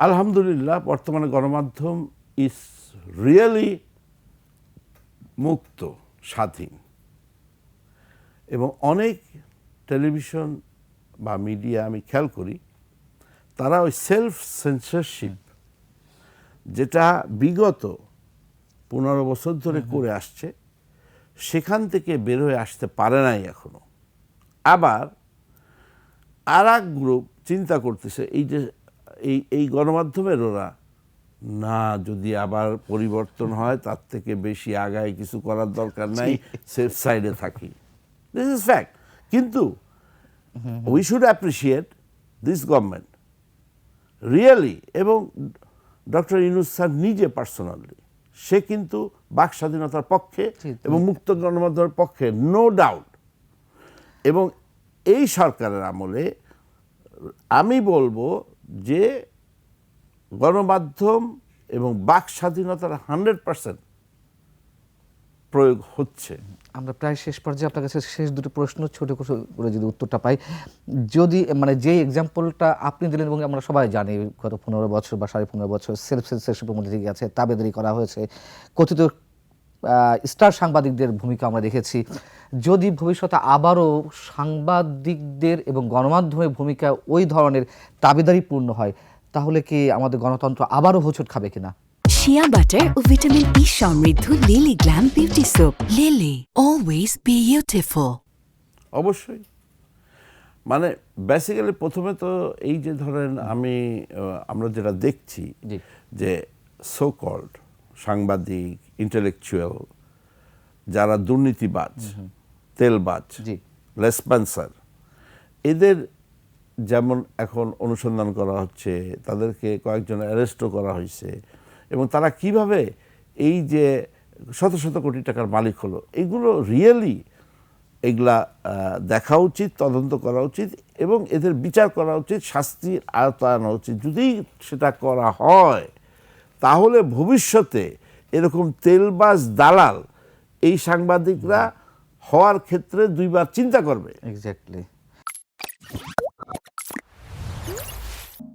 আলহামদুলিল্লাহ বর্তমানে গণমাধ্যম ইজ রিয়েলি মুক্ত স্বাধীন। এবং অনেক টেলিভিশন বা মিডিয়া আমি খেয়াল করি তারা ওই সেলফ সেন্সরশিপ যেটা বিগত পনেরো বছর ধরে করে আসছে সেখান থেকে বের হয়ে আসতে পারে নাই এখনও। আবার আর এক গ্রুপ চিন্তা করতেছে এই যে এই এই গণমাধ্যমের ওরা। না যদি আবার পরিবর্তন হয় তার থেকে বেশি আগায় কিছু করার দরকার নাই সেফ সাইডে থাকি। দিস ইজ ফ্যাক্ট কিন্তু we should appreciate this government really এবং ডক্টর ইনুস স্যার নিজে পার্সোনালি সে কিন্তু বাক স্বাধীনতার পক্ষে এবং মুক্ত গণমাধ্যমের পক্ষে নো ডাউট এবং এই সরকারের আমলে আমি বলব যে গণমাধ্যম এবং বাক স্বাধীনতার হান্ড্রেড পার্সেন্ট প্রয়োগ হচ্ছে। আমরা প্রায় শেষ পর্যায়ে আপনার কাছে শেষ দুটো প্রশ্ন, ছোট করে যদি উত্তরটা পাই। যদি মানে যে এক্সাম্পলটা আপনি দিলেন এবং আমরা সবাই জানি, গত পনেরো বছর বা সাড়ে পনেরো বছর সেলফ সেন্সারশিপের মধ্যে দিয়ে গেছে তাবেদারি করা হয়েছে, কথিত স্টার সাংবাদিকদের ভূমিকা আমরা দেখেছি। যদি ভবিষ্যতে আবারও সাংবাদিকদের এবং গণমাধ্যমের ভূমিকা ওই ধরনের তাবেদারিপূর্ণ হয় তাহলে কি আমাদের গণতন্ত্র আবারও হোঁচট খাবে কিনা? শিয়া বাটার ও ভিটামিন ই সমৃদ্ধ Lily glam beauty soap Lily always beautiful অবশ্যই। মানে বেসিক্যালি প্রথমে তো এই যে ধরেন আমি আমরা যেটা দেখছি জি। যে সো কল্ড সাংবাদিক ইন্টেলেকচুয়াল যারা দুর্নীতিবাজ তেলবাজ। লেসপেন্সার এদের যেমন এখন অনুসন্ধান করা হচ্ছে তাদেরকে কয়েকজন অ্যারেস্টও করা হয়েছে এবং তারা কীভাবে এই যে শত শত কোটি টাকার মালিক হলো এগুলো রিয়েলি এগুলা দেখা উচিত তদন্ত করা উচিত এবং এদের বিচার করা উচিত শাস্তির আয়তায় আনা উচিত যদি সেটা করা হয় তাহলে ভবিষ্যতে এরকম তেলবাজ দালাল এই সাংবাদিকরা হওয়ার ক্ষেত্রে দুইবার চিন্তা করবে। এক্স্যাক্টলি